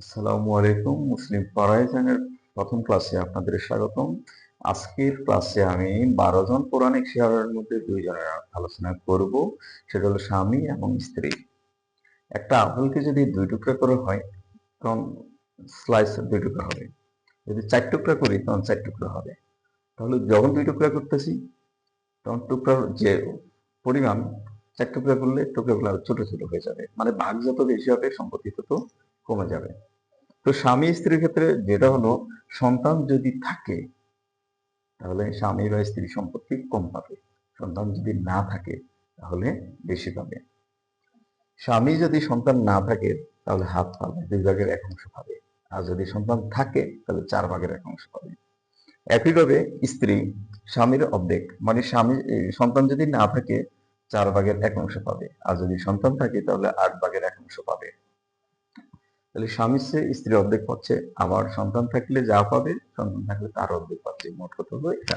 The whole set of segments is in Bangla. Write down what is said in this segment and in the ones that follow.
আসসালামু আলাইকুম, মুসলিম পরায়জনের প্রথম ক্লাসে আপনাদের স্বাগতম। আজকের ক্লাসে আমি বারো জন পৌরাণিক শেয়ারের মধ্যে দুইজনের আলোচনা করব, সেটা হলো স্বামী এবং স্ত্রী। একটা আপেলকে যদি দুই টুকরা করে হয়, তখন স্লাইস দুই টুকরা হবে। যদি চার টুকরা করি, তখন চার টুকরা হবে। তাহলে যখন দুই টুকরা করতেছি, তখন টুকরার যে পরিমাণ, চার টুকরা করলে টুকরাগুলো ছোট ছোট হয়ে যাবে। মানে ভাগ যত বেশি হবে, সম্পত্তি তত কমে যাবে। তো স্বামী স্ত্রীর ক্ষেত্রে যেটা হলো, সন্তান যদি থাকে, তাহলে স্বামী বা স্ত্রী সম্পত্তি কম পাবে। সন্তান যদি না থাকে, তাহলে বেশি পাবে। স্বামী যদি সন্তান না থাকে, তাহলে হাত পাবে দুই ভাগের এক অংশ পাবে। আর যদি সন্তান থাকে, তাহলে চার ভাগের এক অংশ পাবে। একইভাবে স্ত্রী, স্বামীর অর্ধেক মানে স্বামী সন্তান যদি না থাকে, চার ভাগের এক অংশ পাবে। আর যদি সন্তান থাকে, তাহলে আট ভাগের এক অংশ পাবে। তাহলে স্বামী চেয়ে স্ত্রী অর্ধেক পাচ্ছে, আবার সন্তান থাকলে যা পাবে, সন্তান থাকলে তার অর্ধেক পাচ্ছে। মোট কথা হলো এটা।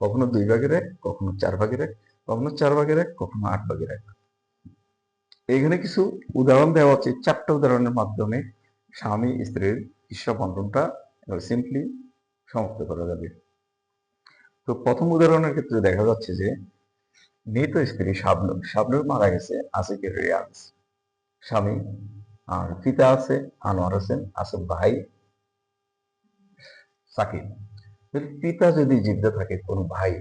কখনো দুই ভাগের এক, কখনো চার ভাগের এক, কখনো চার ভাগের এক, কখনো আট ভাগের এক। এখানে কিছু উদাহরণ দেওয়া হচ্ছে। চারটা উদাহরণের মাধ্যমে স্বামী স্ত্রীর ঈশ্বর বন্ধনটা সিম্পলি সমাপ্ত করা যাবে। তো প্রথম উদাহরণের ক্ষেত্রে দেখা যাচ্ছে যে মৃত স্ত্রী শাবনুর শাবনুর মারা গেছে আসিকের রিয়াজ। স্বামী আর পিতা আছে, আনোয়ার হোসেন আছে ভাই, সাকিব। পিতা যদি জীবিত থাকে, কোনো ভাই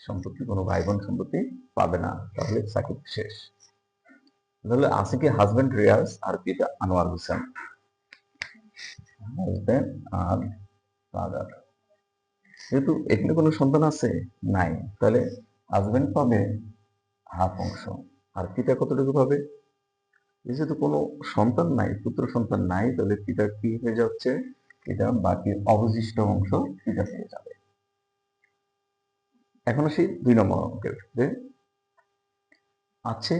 সম্পত্তি, কোনো ভাই বোন সম্পত্তি পাবে না, তাহলে সাকিব শেষ। তাহলে আছে কি হাজবেন্ড রিয়াজ আর পিতা আনোয়ার হোসেন। হাজবেন্ড আর ফাদার যেহেতু এখানে কোনো সন্তান আছে? নাই। তাহলে হাজবেন্ড পাবে হাফ অংশ। আর পিতা কতটুকু পাবে? যেহেতু কোনো সন্তান নাই, পুত্র সন্তান নাই, তাহলে পিতা কি হয়ে যাচ্ছে? পিতা বাকি অবশিষ্ট অংশ পিতা পেয়ে যাবে। এখন আসি দুই নম্বর অঙ্কের ক্ষেত্রে। আছে,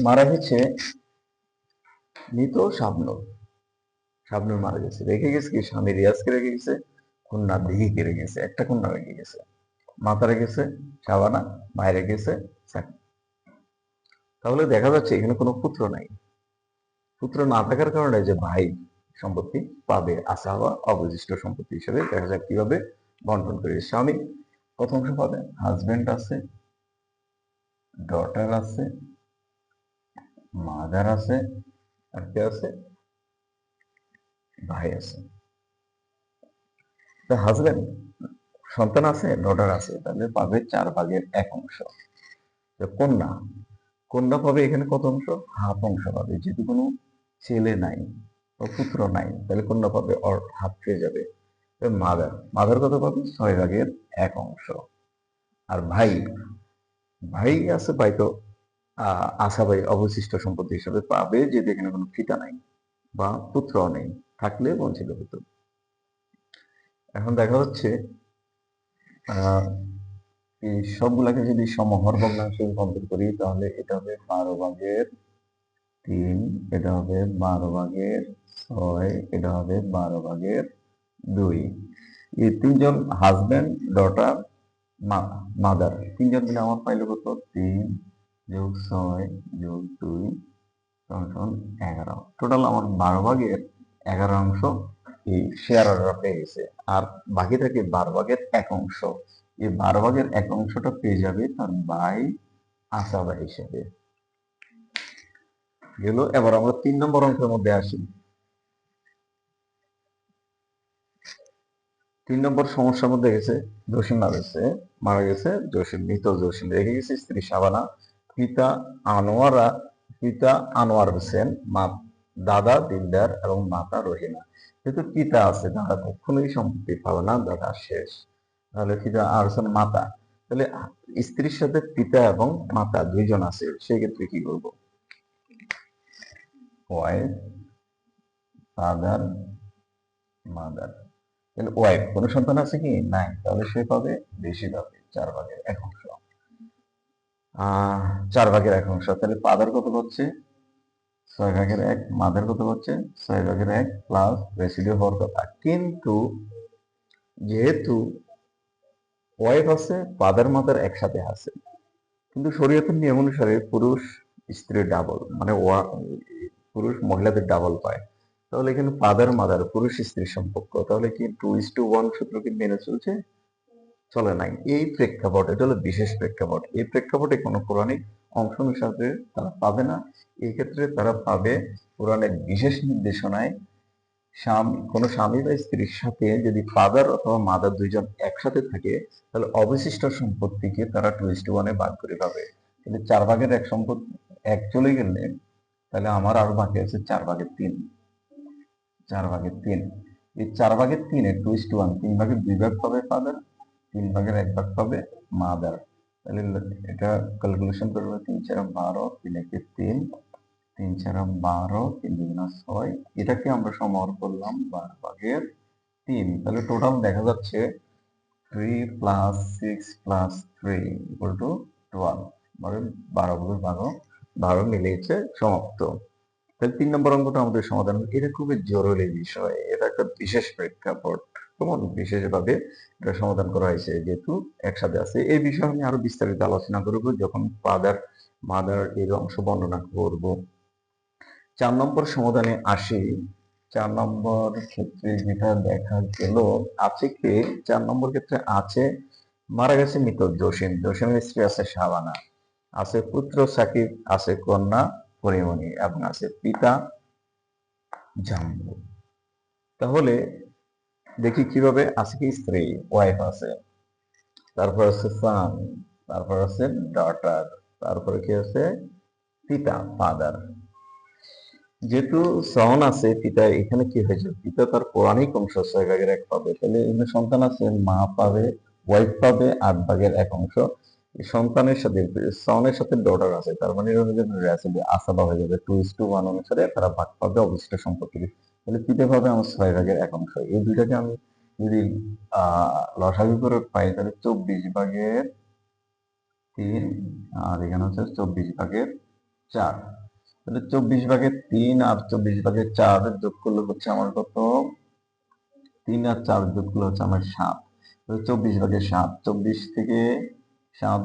মারা গেছে মৃত শাবনুর। শাবনুর মারা গেছে। রেখে গেছে কি? স্বামী রিয়াজকে রেখে গেছে, কন্যা দিঘিকে রেখে গেছে। একটা কন্যা রেখে গেছে। মাতা রেখেছে শাবানা ভাই রেখেছে সাকিব তাহলে দেখা যাচ্ছে এখানে কোনো পুত্র নাই। পুত্র না থাকার কারণে যে ভাই সম্পত্তি পাবে আশা হওয়া অবশিষ্ট সম্পত্তি হিসেবে দেখা যাক কীভাবে বন্টন করে। স্বামী কত অংশ পাবে? হাজবেন্ড আছে ডটার আছে মাদার আছে, আর কে আছে? ভাই আছে। তো হাজবেন্ড সন্তান আছে ডটার আছে, তাহলে পাবে চার ভাগের এক অংশ। কন্যা কন্যা পাবে এখানে কত অংশ? হাফ অংশ পাবে। যেহেতু কোনো ছেলে নাই বা পুত্র নাই, তাহলে কন্যা পাবে? অর, হাফ পেয়ে যাবে। মাদার মাদার কত পাবে? ছয় ভাগের এক অংশ। আর ভাই ভাই আছে ভাই তো আশা ভাই অবশিষ্ট সম্পত্তি হিসাবে পাবে, যেহেতু এখানে কোনো পিতা নাই বা পুত্র নেই, থাকলে বঞ্চিত হতো। এখন দেখা আহ এই সবগুলাকে যদি সমহর ভগ্নাংশে রূপান্তর করি, তাহলে এটা হবে বারো ভাগের তিন, এটা হবে বারো ভাগের ছয়, এটা হবে বারো ভাগের দুই। এই তিনজন হাজবেন্ড ডটার মাদার তিনজন মিলে আমার পাইলো কত? তিন যোগ ছয় যোগ দুই এগারো। টোটাল আমার বারো ভাগের এগারো অংশ এই শেয়াররা পেয়ে গেছে। আর বাকি থাকে বারো ভাগের এক অংশ। এই বারো ভাগের এক অংশটা পেয়ে যাবে তার বাই আসাবা হিসেবে। গেল, এবার আমরা তিন নম্বর অঙ্কের মধ্যে আসি। তিন নম্বর সমস্যার মধ্যে গেছে, জসিম গেছে, মারা গেছে জসিম, মৃত জসিম। রেখে গেছে স্ত্রী শাবানা পিতা আনোয়ারা, পিতা আনোয়ার হোসেন, মা দাদা দিলদার এবং মাতা রহিমা। যেহেতু পিতা আছে দাদা কখনোই সম্পত্তি পাবে না, দাদা শেষ। তাহলে পিতা আর হচ্ছেন মাতা। তাহলে স্ত্রীর সাথে পিতা এবং মাতা দুইজন আছে সেই ক্ষেত্রে কি করব? ওয়াইফ ফাদার মাদার তাহলে ওয়াইফ কোনো সন্তান আছে কি? নাই। তাহলে সে পাবে, বেশি পাবে, চার ভাগের এক অংশ। চার ভাগের এক অংশ। তাহলে ফাদার কত হচ্ছে ছয় ভাগের এক মাদার কত হচ্ছে ছয় ভাগের এক প্লাস রেসিডিও হওয়ার কথা। কিন্তু, যেহেতু ওয়াইফ আছে ফাদার মাদার একসাথে আছে। কিন্তু শরীয়তের নিয়ম অনুসারে পুরুষ স্ত্রী ডাবল মানে পুরুষ মহিলাদের ডাবল পায়। তাহলে এখানে ফাদার মাদার পুরুষ স্ত্রী সম্পর্ক। তাহলে কি টু ইস টু ওয়ান সূত্র কি মেনে চলছে? চলে নাই। এই প্রেক্ষাপট, এটা হলো বিশেষ প্রেক্ষাপট। এই প্রেক্ষাপটে কোনো পৌরাণিক অংশ অনুসারে তারা পাবে না। এই ক্ষেত্রে তারা পাবে পুরাণের বিশেষ নির্দেশনায় স্বামী, কোনো স্বামী বা স্ত্রীর সাথে যদি ফাদার অথবা মাদার দুইজন একসাথে থাকে, তাহলে অবশিষ্ট সম্পত্তিকে তারা টু ইস টু ওয়ানে ভাগ করে পাবে। তাহলে চার ভাগের এক সম্পত্তি এক চলে গেলে, তাহলে আমার আরও বাকি আছে চার ভাগের তিন। চার ভাগের তিন। এই চার ভাগের তিনে টু ইস টু ওয়ান তিন ভাগের দুই ভাগ পাবে ফাদার তিন ভাগের এক ভাগ পাবে মাদার তাহলে এটা ক্যালকুলেশন করবে তিন চার বারো, তিন একে তিন তিন চার বারো তিন দুগুণা ছয় এটাকে আমরা সমার করলাম বারো ভাগের তিন। তাহলে টোটাল দেখা যাচ্ছে three plus six plus three equal to twelve বারো ভাগের বারো বারো মিলিয়েছে সমাপ্ত। তাহলে তিন নম্বর অঙ্কটা আমাদের সমাধান এটা খুবই জরুরি বিষয়। এটা একটা বিশেষ প্রেক্ষাপট। কেমন বিশেষভাবে এটা সমাধান করা হয়েছে যেহেতু একসাথে আছে। এই বিষয়ে আমি আরও বিস্তারিত আলোচনা করব। যখন ফাদার মাদার এর অংশ বর্ণনা করব। চার নম্বর সমাধানে আসি। চার নম্বর ক্ষেত্রে যেটা দেখা গেল, আছে কি? চার নম্বর ক্ষেত্রে আছে, মারা গেছে মৃত জসিম। জসিমের স্ত্রী আছে শাবানা। আছে পুত্র সাকিব, আছে কন্যা পরিমণি এবং আছে পিতা জাম্বু তাহলে দেখি কীভাবে আছে কি স্ত্রী ওয়াইফ আছে। তারপর আছে সান তারপর আছে ডটার তারপরে কি আছে? পিতা ফাদার যেহেতু সন আছে, পিতা, এখানে কি হয়েছে? পিতা তার পৌরাণিক অংশ ছয় ভাগের এক পাবে। তাহলে এখানে সন্তান আছে, মা পাবে ওয়াইফ পাবে, আট ভাগের এক অংশ। সন্তানের সাথে, সনের সাথে ডটার আছে, তার মানে আসাবা হয়ে যাবে। টু ইস টু ওয়ান অনুসারে তারা ভাগ পাবে, অবশিষ্ট সম্পত্তি তাহলে পিতা পাবে আমার ছয় ভাগের এক অংশ। এই দুইটাকে আমি যদি আহ লসাগু করে পাই, তাহলে চব্বিশ ভাগের তিন, আর এখানে হচ্ছে চব্বিশ ভাগের চার। চব্বিশ ভাগের তিন আর চব্বিশ ভাগের চার যোগ করলে হচ্ছে আমার কত? তিন আর চার যোগ করলে হচ্ছে আমার সাত। চব্বিশ ভাগের সাত, চব্বিশ থেকে সাত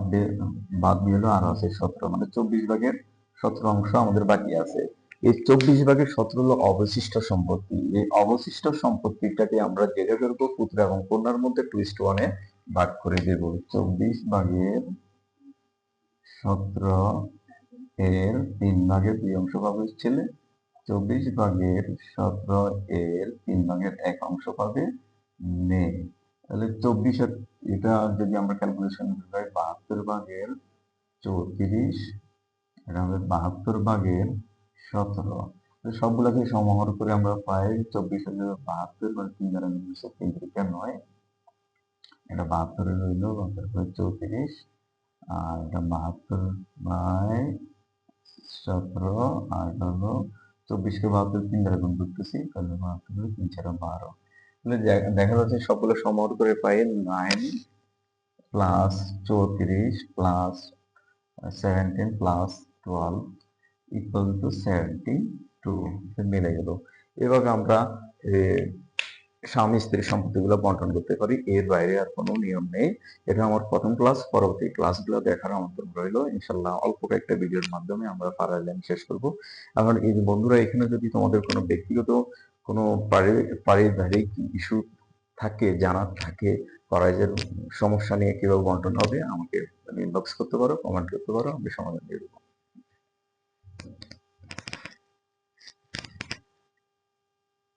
বাদ হলো আরও আছে সতেরো। মানে চব্বিশ ভাগের সতেরো অংশ আমাদের বাকি আছে। এই চব্বিশ ভাগের সতেরো হলো অবশিষ্ট সম্পত্তি। এই অবশিষ্ট সম্পত্তিটাকে আমরা যেটা করব পুত্র এবং কন্যার মধ্যে টুইস্ট ওয়ানে ভাগ করে দেব। চব্বিশ ভাগের সতেরো এর তিন ভাগের দুই অংশ পাবে ছেলে চব্বিশ ভাগের সতেরো এর তিন ভাগের এক অংশ পাবে মেয়ে তাহলে চব্বিশের এটা যদি আমরা ক্যালকুলেশন করি বাহাত্তর ভাগের চৌত্রিশ এটা হবে বাহাত্তর ভাগের সতেরো। সবগুলোকে সমাহার করে আমরা পাই চব্বিশ হাজার বাহাত্তর মানে তিন দ্বারা তিন থেকে নয় এটা বাহাত্তরে রইল তারপরে চৌত্রিশ আর এটা বাহাত্তর বাই সতেরো হলো চব্বিশকে বাহাত্তর, তিন দ্বারা গুণ করতেছি, তাহলে বাহাত্তর, তিন, চার, বারো। তাহলে দেখা যাচ্ছে সবগুলো সমাহার করে পাই নাইন প্লাস চৌত্রিশ plus seventeen plus twelve equal to seventy two মিলে গেল। এভাবে আমরা স্বামী স্ত্রী সম্পত্তিগুলো বন্টন করতে পারি, এর বাইরে আর কোনো নিয়ম নেই। এটা আমার প্রথম ক্লাস পরবর্তী ক্লাসগুলো দেখার আমন্ত্রণ রইল। ইনশাল্লাহ অল্প কয়েকটা ভিডিওর মাধ্যমে আমরা পারালাইন শেষ করব। এখন এই বন্ধুরা, এখানে যদি তোমাদের কোনো ব্যক্তিগত, কোনো পারি- পারিবারিক ইস্যু থাকে, জানার থাকে, করাইজের সমস্যা নিয়ে কীভাবে বন্টন হবে, আমাকে ইনবক্স করতে পারো কমেন্ট করতে পারো, আমি সমাধান দিয়ে দেবো।